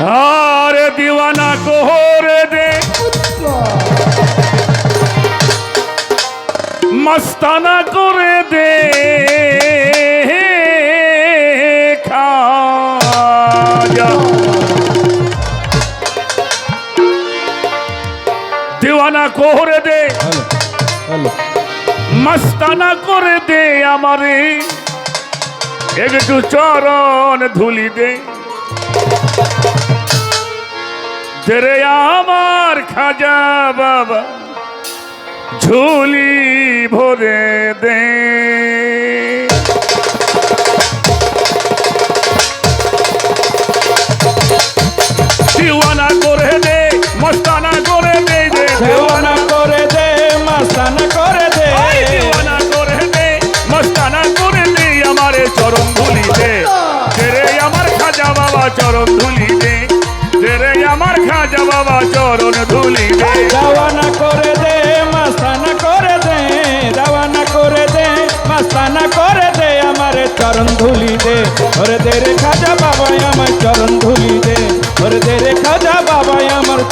আরে দিওয়ানা কোহরে দে। মস্তানা করে দে দিওয়ানা কোহরে দে। মস্তানা করে দে আমারে। একটু চরণ ধুলি দে। তেরে আমার খাজা বাবা ঝুলি ভরে দে।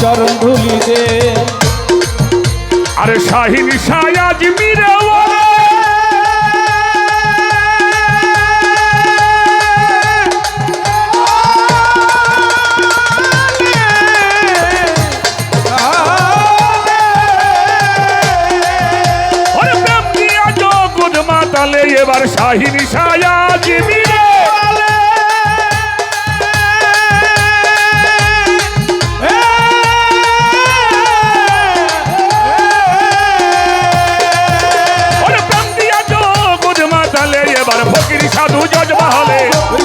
চরণ ধুলি দে। আরে শাহিন সায়াজ মিরে এবার শাহিন মিরে ওরে সাধু জজ মহলে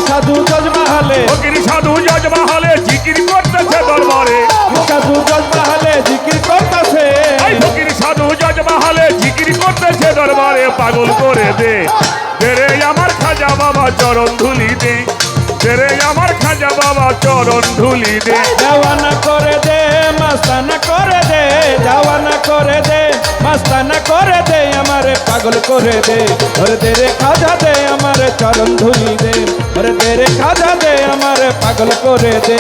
সাধু জজ মাহালে ফকির সাধু জজ মহলে জিকির করতেছে দরবারে। সাধু জজ মাহালে জিকির করতেছে। এই ফকির সাধু জজ মহলে জিকির করতেছে দরবারে পাগল করে দে। রে আমার খাজা বাবা চরণ ধুলি দে তেরে আমার খাজা বাবা চরণ ধুলি দে। দেওয়ানা করে দে মাস্তানা করে দে দেওয়ানা করে দে মাস্তানা করে দে আমারে পাগল করে দে। ওরে দে রে খাজা দে আমারে চরণ ধুলি দে। ওরে দে রে খাজা দে আমারে পাগল করে দে।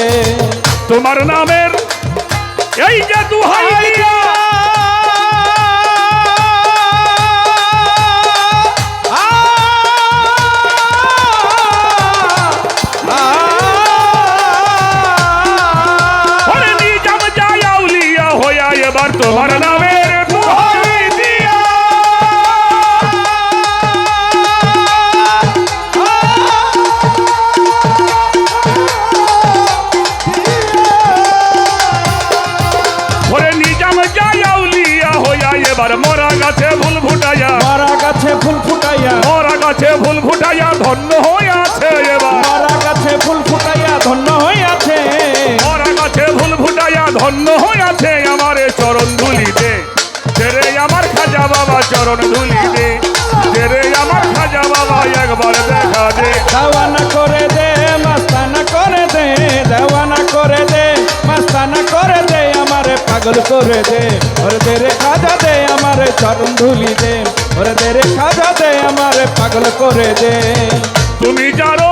তোমার নামের এই যে দুহাই দিয়া এবার তোমার নামের এবার মরা গাছে ফুল ফুটাইয়া। মারা গাছে ফুল ফুটাইয়া। মরা গাছে ফুল ফুটাইয়া ধন্য হইয়াছে এবার। মারা গাছে চরণ ধুলিতে তেরে আমার খাজা বাবা একবার দেখা দে। দেওয়ানা করে দে মাস্তানা করে দে দেওয়ানা করে দে মাস্তানা করে দে আমারে পাগল করে দে। ওরে দে রে খাজা দে আমারে চরণ ধুলি দে। ওরে দে রে খাজা দে আমারে পাগল করে দে। তুমি জানো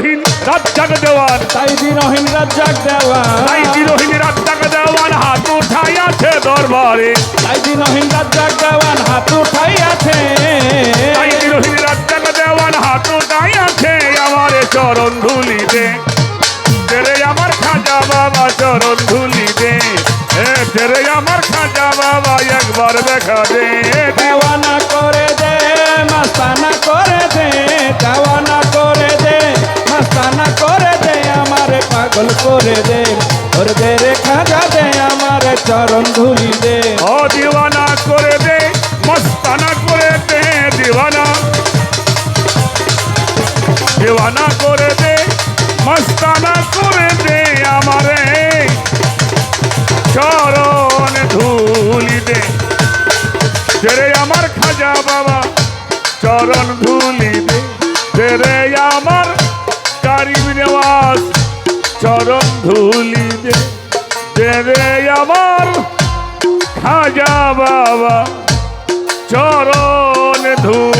দিরহীন রাজ্জাক দেওয়ান। তাই দিনহীন রাজ্জাক দেওয়া তাই দিরহীন রাজ্জাক দেওয়ান হাত উঠাই আছে দরবারে। তাই দিনহীন রাজ্জাক দেওয়ান হাত উঠাইয়াছে তাই দিরহীন রাজ্জাক দেওয়ান হাত উঠাই আছে আমার চরণ ধুলি দে তেরে আমার খাজা বাবা চরণ ধুলি দে এ তেরে আমার খাজা বাবা একবার দেখা দে। দেওয়ানা করে দে মাস্তানা করে দে দেওয়ানা পাগল করে দে। ওর দে রে খাজা দে, আমারে চরণ ধুলি দে। ও দিওয়ানা করে দে, মস্তানা করে দে, দিওয়ানা। দিওয়ানা করে দে, মস্তানা করে দে, আমারে চরণ ধুলি দে। তেরে আমার খাজা বাবা, চরণ ধুলি দে। তেরে আমার কারিম নেওয়াজ চরম ধুলি দে রে আমার। খাজা বাবা চরণ ধুলি